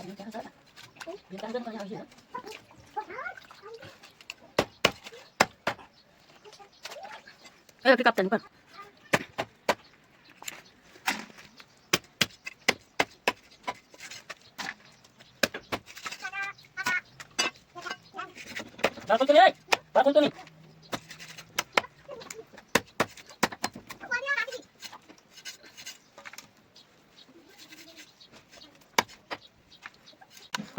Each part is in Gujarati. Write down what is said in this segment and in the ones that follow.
Eh, pick up din pa. Bakul tuloy! Bakul tuloy!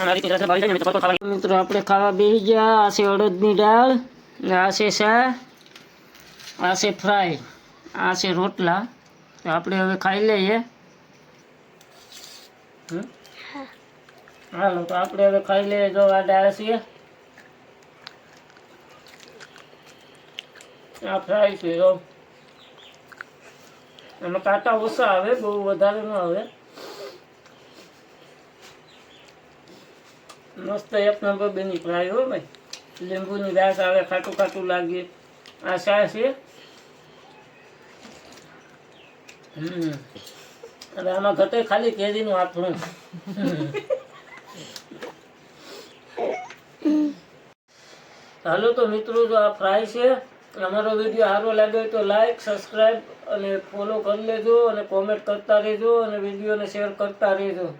મિત્રો, આપણે ખાવા બેસી ગયા. આ છે અડદની દાળ, ને આ છે શા આ છે ફ્રાય, આ છે રોટલા. તો આપણે હવે ખાઈ લઈએ? હાલો તો આપણે હવે ખાઈ લઈએ જો આ દાળ છે. આ ફ્રાય છે, જો. એમાં કાંટા ઓછા આવે, બહુ વધારે ન આવે. મસ્ત એક નંબર બેની ફ્રાય હો ભાઈ. લીંબુની રાસ આવે, ખાટું ખાટું લાગે આ શા છે. હમ. અને આમાં ઘટે ખાલી કેરીનું આથણું. હાલો તો મિત્રો, જો આ ફ્રાય છે, અમારો વીડિયો સારો લાગ્યો તો લાઈક સબસ્ક્રાઈબ અને ફોલો કરી લેજો અને કોમેન્ટ કરતા રહેજો અને વિડીયોને શેર કરતા રહેજો.